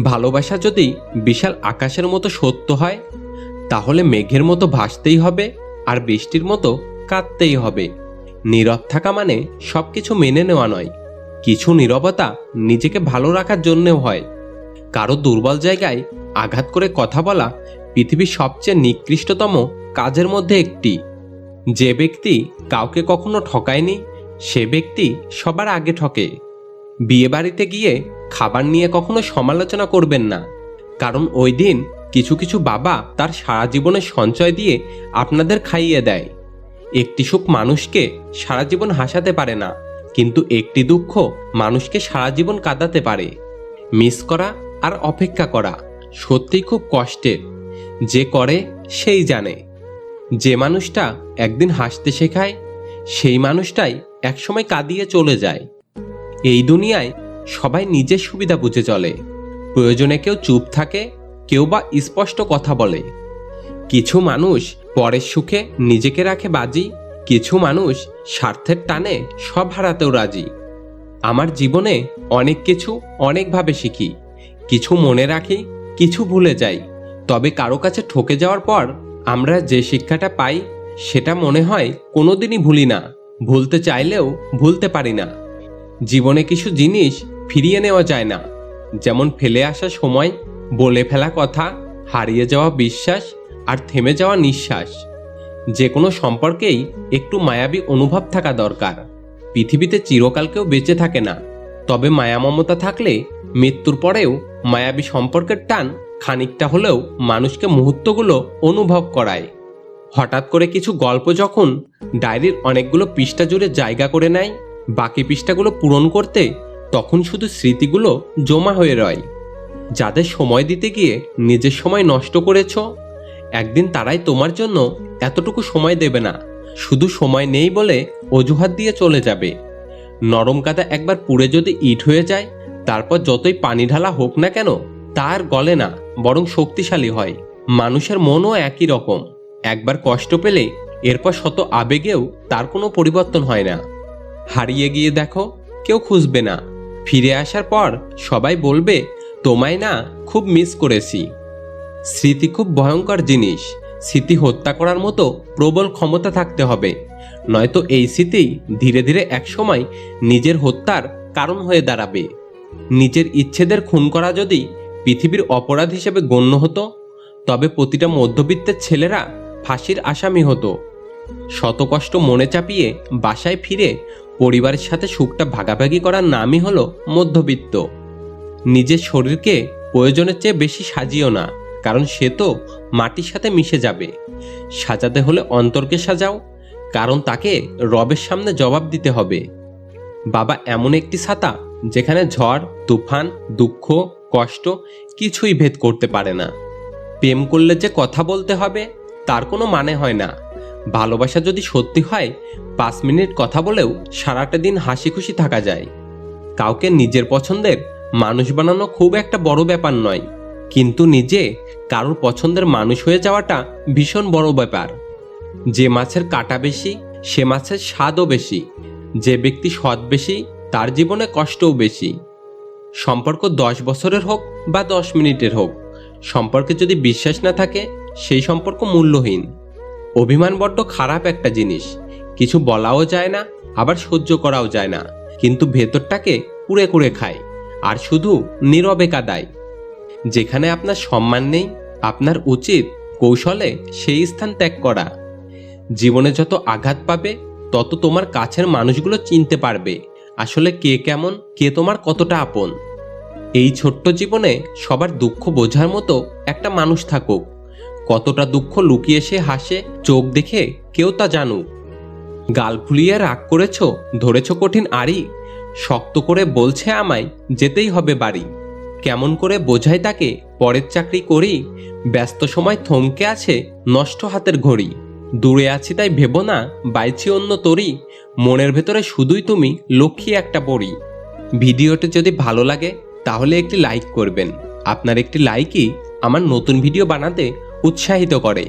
ভালোবাসা যদি বিশাল আকাশের মতো সত্য হয়, তাহলে মেঘের মতো ভাসতেই হবে আর বৃষ্টির মতো কাঁদতেই হবে। নীরব থাকা মানে সব কিছু মেনে নেওয়া নয়। কিছু নীরবতা নিজেকে ভালো রাখার জন্যেও হয়। কারও দুর্বল জায়গায় আঘাত করে কথা বলা পৃথিবীর সবচেয়ে নিকৃষ্টতম কাজের মধ্যে একটি। যে ব্যক্তি কাউকে কখনো ঠকায়নি, সে ব্যক্তি সবার আগে ঠকে। বিয়ে বাড়িতে গিয়ে খাবার নিয়ে কখনো সমালোচনা করবেন না। কারণ ওই দিন কিছু কিছু বাবা তার সারা জীবনের সঞ্চয় দিয়ে আপনাদের খাইয়ে দেয়। একটি সুখ মানুষকে সারা জীবন হাসাতে পারে না, কিন্তু একটি দুঃখ মানুষকে সারা জীবন কাঁদাতে পারে। মিস করা আর অপেক্ষা করা সত্যিই খুব কষ্টের, যে করে সেই জানে। যে মানুষটা একদিন হাসতে শেখায়, সেই মানুষটাই একসময় কাঁদিয়ে চলে যায়। এই দুনিয়ায় সবাই নিজের সুবিধা বুঝে চলে। প্রয়োজনে কেউ চুপ থাকে, কেউ বা স্পষ্ট কথা বলে। কিছু মানুষ পরের সুখে নিজেকে রাখে বাজি, কিছু মানুষ স্বার্থের টানে সব হারাতেও রাজি। আমার জীবনে অনেক কিছু অনেকভাবে শিখি। কিছু মনে রাখি, কিছু ভুলে যাই। তবে কারও কাছে ঠকে যাওয়ার পর আমরা যে শিক্ষাটা পাই, সেটা মনে হয় কোনোদিনই ভুলি না। ভুলতে চাইলেও ভুলতে পারি না। জীবনে কিছু জিনিস ফিরিয়ে নেওয়া যায় না। যেমন ফেলে আসা সময়, বলে ফেলা কথা, হারিয়ে যাওয়া বিশ্বাস আর থেমে যাওয়া নিঃশ্বাস। যে কোনো সম্পর্কেই একটু মায়াবী অনুভব থাকা দরকার। পৃথিবীতে চিরকাল কেউ বেঁচে থাকে না। তবে মায়া মমতা থাকলে মৃত্যুর পরেও মায়াবী সম্পর্কের টান খানিকটা হলেও মানুষকে মুহূর্তগুলো অনুভব করায়। হঠাৎ করে কিছু গল্প যখন ডায়েরির অনেকগুলো পৃষ্ঠা জুড়ে জায়গা করে নেয় বাকি পৃষ্ঠাগুলো পূরণ করতে তখন শুধু স্মৃতিগুলো জমা হয়ে রয়। যাদের সময় দিতে গিয়ে নিজের সময় নষ্ট করেছ, একদিন তারাই তোমার জন্য এতটুকু সময় দেবে না। শুধু সময় নেই বলে অজুহাত দিয়ে চলে যাবে। নরম কাদা একবার পুড়ে যদি ইট হয়ে যায়, তারপর যতই পানি ঢালা হোক না কেন তার গলে না, বরং শক্তিশালী হয়। মানুষের মনও একই রকম। একবার কষ্ট পেলে, এরপর শত আবেগেও তার কোনো পরিবর্তন হয় না। হারিয়ে গিয়ে দেখো, কেউ খুঁজবে না। ফিরে আসার পর সবাই বলবে, তোমায় না খুব মিস করেছি। স্মৃতি খুব ভয়ঙ্কর জিনিস। স্মৃতি হত্যা করার মতো প্রবল ক্ষমতা থাকতে হবে। নয়তো এই স্মৃতি ধীরে ধীরে একসময় নিজের হত্যার কারণ হয়ে দাঁড়াবে। নিজের ইচ্ছেদের খুন করা যদি পৃথিবীর অপরাধ হিসেবে গণ্য হতো, তবে প্রতিটা মধ্যবিত্তের ছেলেরা ফাঁসির আসামি হতো। শত কষ্ট মনে চাপিয়ে বাসায় ফিরে পরিবারের সাথে সুখটা ভাগাভাগি করার নামই হলো মধ্যবিত্ত। নিজের শরীরকে প্রয়োজনের চেয়ে বেশি সাজিও না, কারণ সে তো মাটির সাথে মিশে যাবে। সাজাতে হলে অন্তরকে সাজাও, কারণ তাকে রবের সামনে জবাব দিতে হবে। বাবা এমন একটি ছাতা, যেখানে ঝড়, তুফান, দুঃখ, কষ্ট কিছুই ভেদ করতে পারে না। প্রেম করলে যে কথা বলতে হবে, তার কোনো মানে হয় না। ভালোবাসা যদি সত্যি হয় পাঁচ মিনিট কথা বলেও সারাটা দিন হাসি খুশি থাকা যায়। কাউকে নিজের পছন্দের মানুষ বানানো খুব একটা বড় ব্যাপার নয়, কিন্তু নিজে কারোর পছন্দের মানুষ হয়ে যাওয়াটা ভীষণ বড় ব্যাপার। যে মাছের কাটা বেশি, সে মাছের স্বাদও বেশি, যে ব্যক্তি সৎ বেশি, তার জীবনে কষ্টও বেশি। সম্পর্ক দশ বছরের হোক বা দশ মিনিটের হোক, সম্পর্কে যদি বিশ্বাস না থাকে, সেই সম্পর্ক মূল্যহীন। অভিমান বড্ড খারাপ একটা জিনিস। কিছু বলাও যায় না, আবার সহ্য করাও যায় না। কিন্তু ভেতরটাকে কুড়ে কুড়ে খায়, আর শুধু নীরবে কাদায়। যেখানে আপনার সম্মান নেই, আপনার উচিত কৌশলে সেই স্থান ত্যাগ করা। জীবনে যত আঘাত পাবে, তত তোমার কাছের মানুষগুলো চিনতে পারবে, আসলে কে কেমন, কে তোমার কতটা আপন। এই ছোট্ট জীবনে সবার দুঃখ বোঝার মতো একটা মানুষ থাকুক। কতটা দুঃখ লুকিয়ে সে হাসে, চোখ দেখে কেউ তা জানুক। গাল ফুলিয়ে রাগ করেছ, ধরেছ কঠিন আড়ি। শক্ত করে বলছে আমায়, যেতেই হবে বাড়ি। কেমন করে বোঝাই তাকে, পরের চাকরি করি। ব্যস্ত সময় থমকে আছে নষ্ট হাতের ঘড়ি। দূরে আছি তাই ভেবো না, বাইছি অন্য তরি। মনের ভেতরে শুধুই তুমি, লক্ষ্মী একটা পড়ি ভিডিওটি যদি ভালো লাগে, তাহলে একটি লাইক করবেন। আপনার একটি লাইকই আমার নতুন ভিডিও বানাতে উৎসাহিত করে।